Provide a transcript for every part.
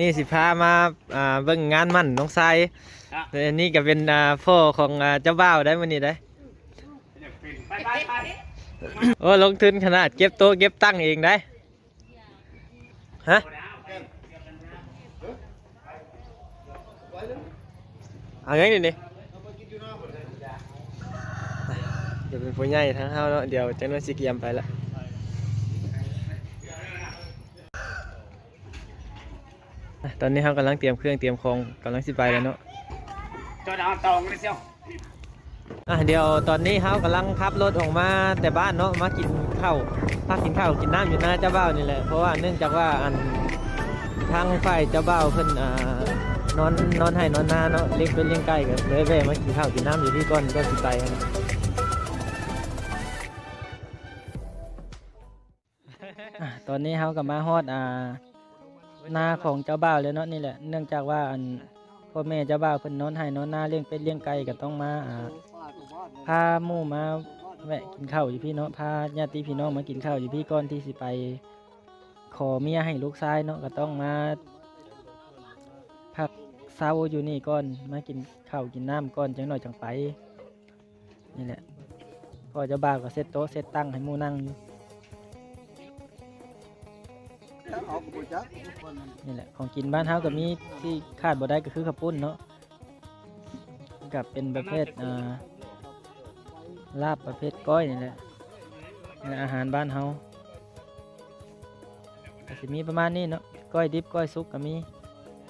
นี่สิพามาอ่าเบิ่งงานมั่นน้องทรายแต่อันนี้ก็เป็นอ่าพ่อของอ่าเจ้าบ่าวได้มื้อนี้ได้ไปไปไปโอ้ลงทุนขนาดเก็บโต๊ะเก็บตั้งเองได้ฮะเอาอย่างนี้นี่เดี๋ยวเป็นผู้ใหญ่ทั้งเฮาเนาะเดี๋ยวจังนั้นสิเกียมไปละอะ ตอนนี้เรากำลังเตรียมเครื่องเตรียมของกำลังสิไปแล้วเนาะจอดเอาตองเลยเชียวอะเดี๋ยวตอนนี้เขากำลังขับรถออกมาแต่บ้านเนาะมากินข้าวพักกินข้าวกินน้ำอยู่หน้าเจ้าบ่าวนี่แหละเพราะว่าเนื่องจากว่าอันทางฝ่ายเจ้าบ่าวเพิ่นอ่านอนนอนให้นอนหน้าเนาะเลี้ยงเป็นเลี้ยงไก่กันเลยแวะมากินข้าวกินน้ำอยู่ที่ก้อนก็สิไปตอนนี้เขากับมาฮอดอ่า นาของเจ้าบ่าวแล้วเนาะนี่แหละ เนื่องจากว่าอันพ่อแม่เจ้าบ่าวเพิ่นนอนให้นอนนาเลี้ยงเป็ดเลี้ยงไก่ก็ต้องมาอ่าพาหมู่มาแวะกินข้าวอยู่พี่เนาะพาญาติพี่น้องมากินข้าวอยู่พี่ก่อนที่สิไป ขอเมียให้ลูกชายเนาะก็ต้องมาพักเช้าอยู่นี่ก่อนมากินข้าวกินน้ำก่อนจังหน่อยจังไปนี่แหละพอเจะบ่าวก็เซตโต๊ะเซตตั้งให้หมู่นั่งอยู่ นี่แหละของกินบ้านเฮาก็มีที่ขาดบ่ได้ก็คือข้าวปุ้นเนาะกับเป็นประเภทอ่าลาบประเภทก้อยนี่แหละนี่อาหารบ้านเฮาก็สิมีประมาณนี้เนาะก้อยดิบก้อยสุกก็มี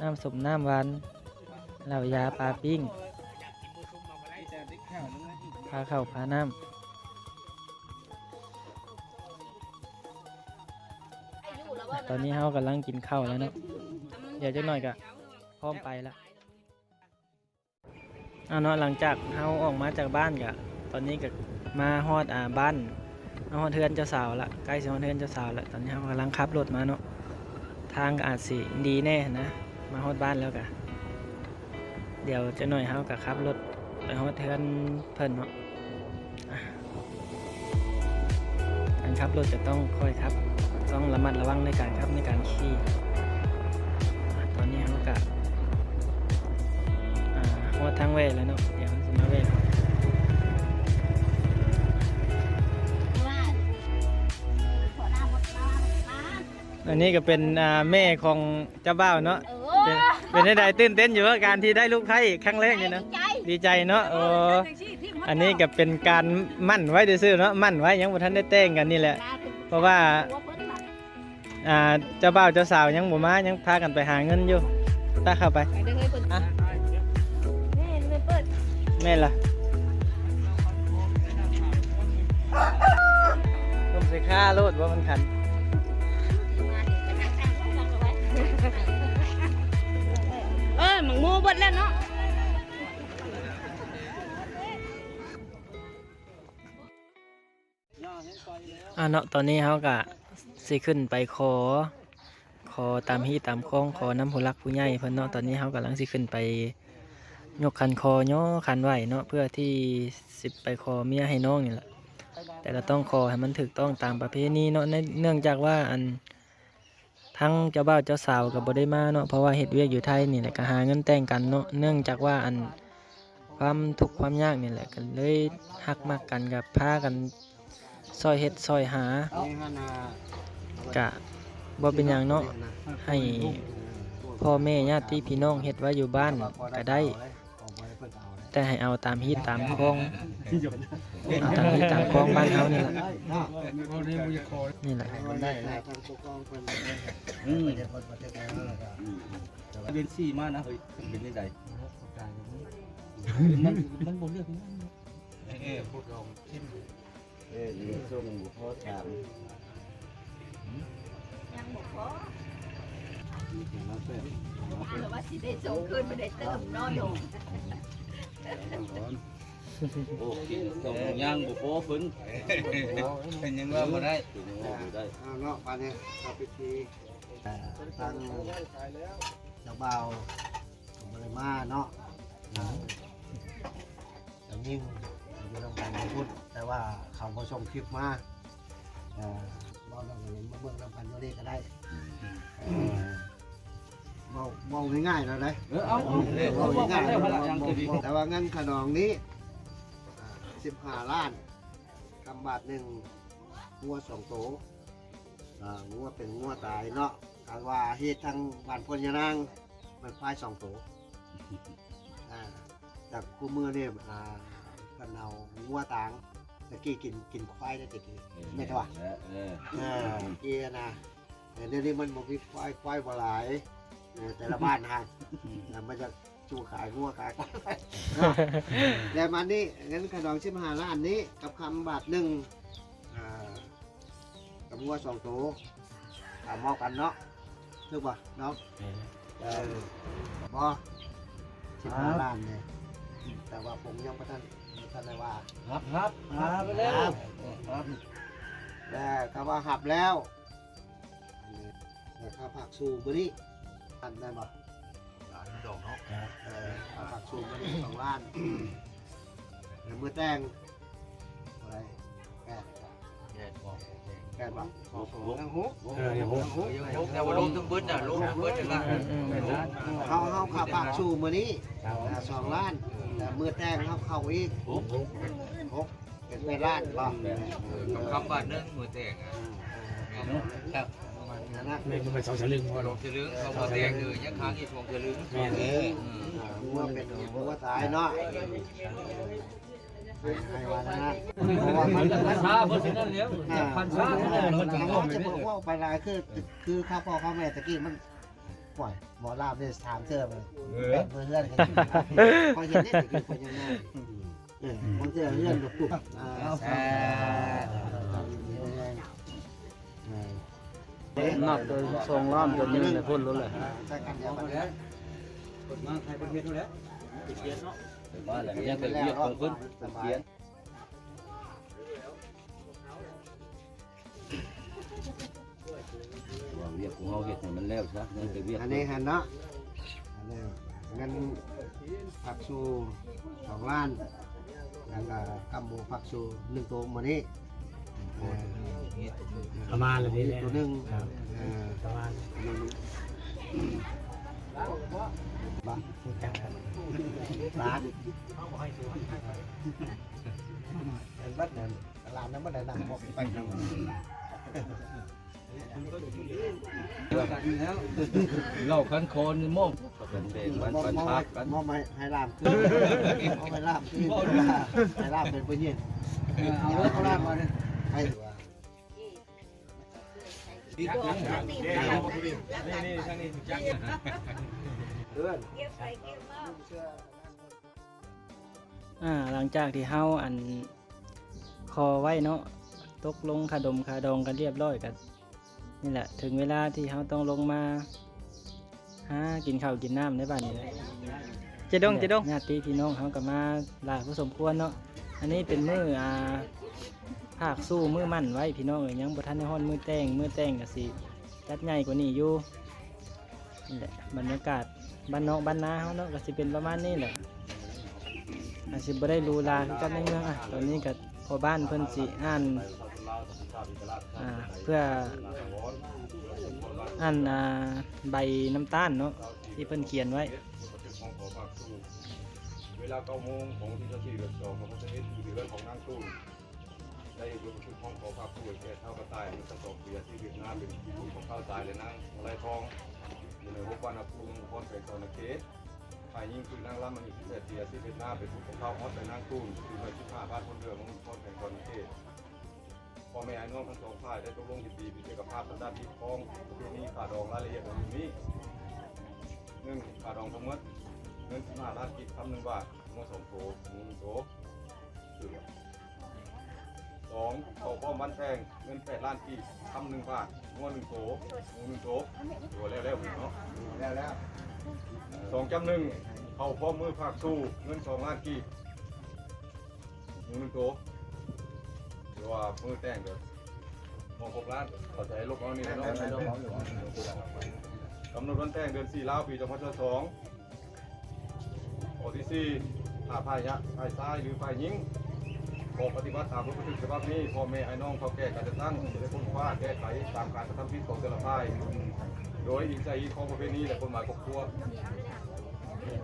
น้ำสมน้ำหวานเหล้ายาปลาปิ้งพาเข้าพาน้ำ ตอนนี้เฮากำลังกินข้าวแล้วเนาะเดี๋ยวจะหน่อยก็พร้อมไปล้วเอาเนาะหลังจากเฮาออกมาจากบ้านก็ตอนนี้ก็มาฮอดอ่าบ้านมาฮอดเทือนเจ้าสาวละใกล้สิฮอดเทือนเจ้าสาวละตอนนี้เรากำลังขับรถมาเนาะทางก็อาจสิดีแน่นะ มาฮอดบ้านแล้วกะเดี๋ยวจะหน่อยเฮากับขับรถไปฮอดเทือนเพิ่นเนาะอะการขับรถจะต้องค่อยครับ ต้องระมัดระวังในการขับในการขี่อะตอนนี้เฮากับอ่าฮอดทางเวแล้วเนาะเดี๋ยวมันสิมาเวอันนี้ก็เป็นอ่าแม่ของเจ้าบ่าวเนาะเป็นเป็นได้ตื่นเต้นอยู่กับการที่ได้ลูกไผ่ครั้งแรกนี่นะดีใจเนาะโอ้อันนี้ก็เป็นการมั่นไว้ซื่อๆเนาะมั่นไว้ยังบ่ทันได้แต่งกันนี่แหละ เพราะว่า อ่าเจ้าบ่าวเจ้าสาวยังบ่มายังพากันไปหาเงินอยู่ตาเข้าไปอะแม่ล่ะต้มใส่ข้าโลดว่ามันขันเออหมังมูเบดแล้วเนาะอ่าเนาะตอนนี้เขาก็ สิขึ้นไปขอ ขอตามฮีตามคล้องขอน้ำผู้รักผู้ใหญ่เพิ่นเนาะตอนนี้เขากำลังสิขึ้นไปยกคันคอย่อคันไหวเนาะเพื่อที่สิไปขอเมียให้น้องนี่แหละแต่ก็ต้องขอให้มันถูกต้องตามประเพณีเนาะเนื่องจากว่าอันทั้งเจ้าบ่าวเจ้าสาวกับบได้มาเนาะเพราะว่าเฮ็ดเวียกอยู่ไทยนี่แหละก็หาเงินแต่งกันเนาะเนื่องจากว่าอันความทุกข์ความยากนี่แหละก็เลยฮักมักกันกับพากัน ซอยเฮ็ดซอยหา กะบ่เป็นหยังเนาะให้พ่อแม่ญาติพี่น้องเฮ็ดไว้อยู่บ้านก็ได้ แต่ให้เอาตามฮีตตามคลองเอาตามฮีตตามคลองบ้านเฮานี่แหละนี่แหละอืมเรียนสี่มานะเฮ้ยเป็นยังไงมันมันบนเรื่องนั้นเออพวก เราเข้มเออนี่ส่งพอถามว่าสิได้ส่งคืนไม่ได้เติมน้อยลงโอเคส่งย่างบุฟโฟ่ฟื้นเป็นยังว่ามาได้เป็นยังว่าได้เอาเนาะปานนี้เข้าพิธีตั้งเจ้าบ่าวบริมาเนาะอ่าเจ้ายิ่ง อยู่ตรงกลางพุทธแต่ว่าเขาพอชมคลิปมาอ่าเราลองมาเบิ่งลำพันโยเรก็ได้เออบอกบอกง่ายๆแล้วนะเออเอาเอาบอกเอาง่ายแล้วพลังๆยังจะดีแต่ว่าเงินขนองนี้สิบห้าล้านกำบาทหนึ่งงัวสองโตวอ่างัวเป็นงัวตายเนาะกางว่าเฮ็ดทางบ้านพญานางมันควายสองโตวอ่าจากกูมือเนี่ยอ่า กันเอางัวต่างตะกี้กินกินควายได้ตะกี้ไม่ใช่ปะเอออ่าเกียนะแต่เดี๋ยวนี้มันบ่มีควายควายบ่หลายเออแต่ละบ้านฮะแล้วมันจะสู้ขายงัวขายควายไปเนาะแล้วมันนี่เงินขนมชิมหาล้านนี้ กับคำบาทหนึ่งอ่ากับงัวสองตัวตามมอกันเนาะถูกป่ะเนาะเออบ่ชิมหาล้านเนี่ยแต่ว่าผมยังไม่ทัน บ่ทันได้ว่าครับครับครับไปแล้วครับแล้วก็ว่าหับแล้วแล้วข้าผักสูบนี้อันได้บ่ดอกเนาะเออข้าผักสูบนี้สองล้านแล้วมือแต่งอะไรแปดแปดบ่แปดบ่ทั้งหกเออโอ้โหแต่ว่าลงทั้งบึ้นน่ะลงทั้งบึ้นน่ะอืมอืมเขาเขาข้าผักสูบมือนี้สองล้าน แล้วมือแต่งเขาเข้าอีกหกเป็นแปดล้านบ่คำบาทนึงมือแตกอะครับประมาณนั้นนะไม่มันเป็นสองสลึงพอลเนาะงจะลึงเขาบ่แตกเลยยังค้างอีกทวงจะลึงแม่นเออวัวเป็นวัวตายเนาะให้ว่านะเพราะว่ามันพันชาเพราะฉะนั้นแล้วพันชามันจะบอกจะบอกว่าไปลายคือคือข้าพ่อข้าแม่ตะกี้มัน ปล่อยหมอลาบเนี่ยถามเธอไปเป็นเพื่อนกันพอเห็นได้ตะกี้เป็นยังไงเออมันจะเรื่องกับปุ๊บอ่านอกตัวทรงล้อมจนยืนเลยพุ่นรู้เลยใช้กันยาบันแล้วมาใครเป็นเฮ็ดแล้วมาแล้วยังเป็นเรียกของเพิ่นสบายว่ เรียกของเฮาเฮ็ดให้มันแล้วซะนั่นไปเรียกอันนี้หันเนาะอันนี้เงินผักชูสองล้านแล้วก็กำบูผักชูหนึ่งตัวมานี้เออประมาณเลยนี่แหละตัวหนึ่งครับเออประมาณบ้าล้านเป็นบัดเนี่ยล้านนั้นบัดไหนหนักบอกไปทาง เราคันโคนนี่ม่วงเป็นเพลงมันมอปันมพักกันมอมให้ลามขึ้นมอมให้ลามขึ้นให้ลามเป็นปุญญ์เอาเขาลามมาเนี่ยให้อ่าหลังจากที่เฮาอันคอไว้เนาะตกลงคาดมคาดองกันเรียบร้อยกัน นี่แหละถึงเวลาที่เฮาต้องลงมาหากินข้าวกินน้ำในบ้านนี่แหละเจดงเจดงญาติพี่น้องเฮาก็มาหลายผู้สมควรเนาะอันนี้เป็นมืออ่าภาคสู้มือมั่นไว้พี่น้องเอ้ยยังบ่ทันได้ฮ้อนมือแต่งมือแต่งก็สิจัดใหญ่กว่านี้อยู่นี่แหละบรรยากาศบ้านนอกบ้านนาเฮาเนาะก็สิเป็นประมาณนี้แหละอาจสิบ่ได้รูลาคือกันในเมืองอะตอนนี้ก็พอบ้านเพิ่นสิอ่าน อ่าเพื่ออ่านอ่าใบน้ำตาลเนาะที่เพิ่นเขียนไว้ของขอฝากตู้เวลาเก้าโมงของวันที่เจ้าที่เดือนสองของพระเจ้าอยู่ที่เรือนของนางตู้ได้ยกขึ้นห้องขอฝากตู้แก่เท่ากระต่ายมันจะตกเบียร์ที่เวียดนามเป็นที่ของข้าวตายเลยนางอะไรทองอยู่ในหกวันอภูมิพรเป็นตอนเกตฝ่ายยิงคือนางล่ำมันอยู่ที่เบียร์ที่เวียดนามเป็นผู้ของข้าวฮอตไปนางตู้คือไปที่ผ้าบ้านคนเรือของพรเป็นตอนเกต พ่อแม่ไอ้น้องทั้งสองฝ่ายได้ตกลงยินดีพิจารณาภาพด้านที่ค้องประเพณีขาดองรายละเอียดของนี้หนึ่งขาดองทั้งหมดเงินสิบห้าล้านกิจคำหนึ่งบาทงวดสองโถหนึ่งโถคือสองเขาพ่อมันแพงเงินแปดล้านกิจคำหนึ่งบาทงวดหนึ่งโถงวดหนึ่งโถตัวแล้วแล้วเนาะแล้วแล้วสองจำหนึ่งเขาพ่อมือภาคสู้เงินสองล้านกิจงวดหนึ่งโถห รือว่ามือแต่งเดี๋ยวมองหกล้านเขาจะให้ลบเอานี่นะเนาะกำหนดวันแต่งเดือนสี่ลาวปีสองพันสองข้อที่สี่ถ้าฝ่ายยะฝ่ายซ้ายหรือฝ่ายหญิงขอปฏิบัติตามพระพุทธฉบับนี้พ่อแม่ไอ้น้องเขาแก้การจะตั้งจะได้พ้นฟ้าแก้ไขตามการกระทำผิดของแต่ละฝ่าย โดยอิงใจของประเพณีและกฎหมายครอบครัว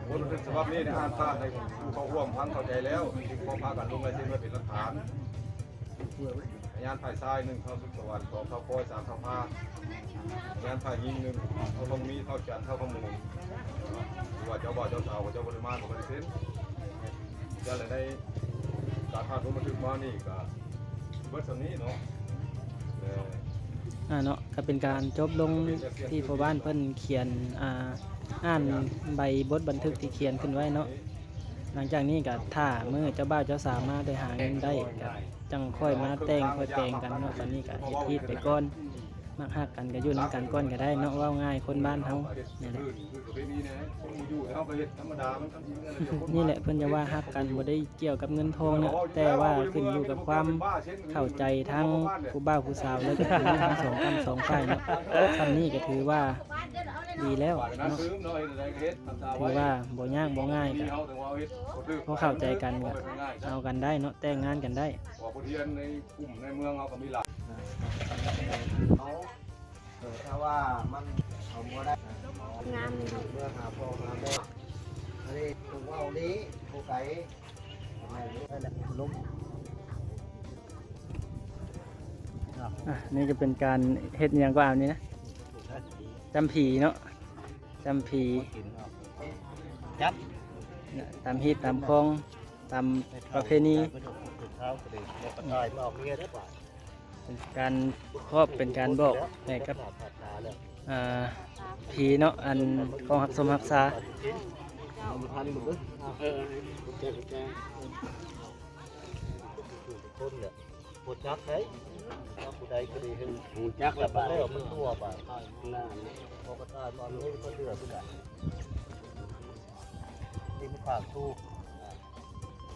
บทบันทึกฉบับนี้ในอ่านผ่านในผู้เข้าร่วมพังเข้าใจแล้วจึงขอพากันลงลายเซ็นไว้เป็นหลักฐาน ยานฝ่ายซ้ายหนึ่งเข้าสุขสวัสดิ์สองเข้าโป้อยสามเข้าผ้ายานฝ่ายยิงหนึ่งเข้าลงมีเข้าจันเข้าขมูลว่าเจ้าบ่าวเจ้าสาวกับเจ้าบริมาตรของบริเซ็นจะอะไรได้การผ่านลงบันทึกมานี่ก็เบิดสำนี้เนาะเอ่ออ่าเนาะก็เป็นการจบลงที่พ่อบ้านเพิ่นเขียนอ่าอ่านใบบทบันทึกที่เขียนขึ้นไว้เนาะ หลังจากนี้ก็ถ้ามือเจ้าบ่าวเจ้าสาวมาได้หาเงินได้ก็จังค่อยมาแต่งค่อยแต่งกันเนาะตอนนี้ก็เฮ็ดฮีดไปก่อน มักฮักกันก็อยู่นํกันก่อนก็ได้เนาะเว้าง่ายคนบ้านเฮานี่แหละนี่แหละเพิ่นจะว่าฮักกันบ่ได้เกี่ยวกับเงินทองนะแต่ว่าขึ้นอยู่กับความเข้าใจทั้งผู้บ่าวผู้สาวแล้วก็ทั้งสองกันสองฝ่ายเนาะคำนี้ก็ถือว่าดีแล้วเนาะถือว่าบ่ยากบ่ง่ายก็พอเข้าใจกันก็เอากันได้เนาะแต่งงานกันได้พอเทียนในกลุ่มในเมืองเขาก็มีหลาย เขาเออถ้าว่ามันเอาบ่ได้งามเลยเมื่อหาพ่อหาแม่อันนี้ถูกเอานี้ผู้ไก่ไม่รู้นั่นแหละล้มอะนี่ก็เป็นการเฮ็ดอหยังก็เอานี่นะจำผีเนาะจำผีจับเนี่ยตามฮีตตามคลองตามประเพณีไม่ต้องถูกเท้ากระดิ่งบอกกระต่ายมาเอาเมียได้ป่ะ เป็นการครอบเป็นการบอกให้กับอ่าผีเนาะอันของหักสมหักษาเอามาพันหมดเลยเออแจ้งแจ้งถูกคนเนี่ยปวดจักเลยถ้าผู้ใดก็ดีขึ้นหูจักแล้วบาแล้วมันตัวป่ะหน้าพอกระตายตอนนี้ก็เลือดผู้ใดนี่มันฝากตู้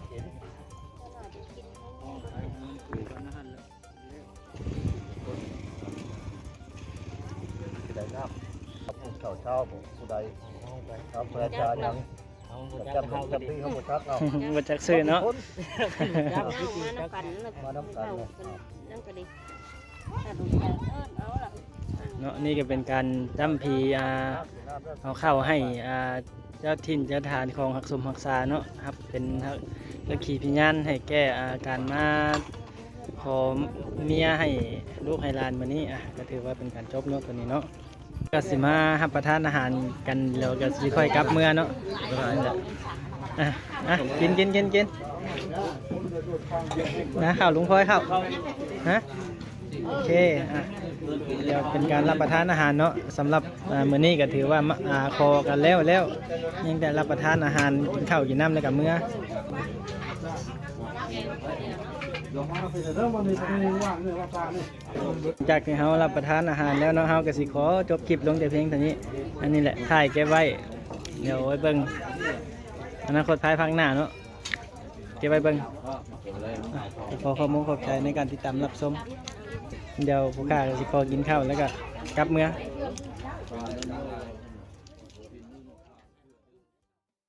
เห็นำครับเช้าเช้าผมผู้ใดครับพระอาจารย์ยังจำจำที่เขาหมดทักเอามาจากซื้อเนาะเอามาน้ำกันแล้วมาน้ำกันเอาเลยกันนั่นก็ดีถ้าดูแลเออเอาล่ะเนาะนี่ก็เป็นการจำผีอาเอาเข้าให้อาเจ้าถิ่นเจ้าทานของหักสมหักษาเนาะครับเป็นเลือขีพิญานให้แก้อาการมาขอเมียให้ลูกให้ลานมานี้อะก็ถือว่าเป็นการจบเนาะตัวนี้เนาะ ก็สิมารับประทานอาหารกันแล้วก็สิค่อยกลับเมื่อเนาะอะอะกินกินกินกินนะข้าวลุงพลอยข้าวฮะโอเคอะเดี๋ยวเป็นการรับประทานอาหารเนาะสำหรับมื้อนี้ก็ถือว่าอาคอกันแล้วแล้วยังแต่รับประทานอาหารกินข้าวกินน้ำแล้วกับเมื่อ จากที่เฮารับประทานอาหารแล้วเนาะเฮาก็สิขอจบคลิปลงแต่เพียงเท่านี้ อันนี้แหละถ่ายเก็บไว้ เดี๋ยวไว้เบิ่งอนาคตภายภาคหน้าเนาะเก็บไว้เบิ่งขอขอบคุณขอบใจในการติดตามรับชมเดี๋ยวผู้ข้าสิขอกินข้าวแล้วก็กลับเมือง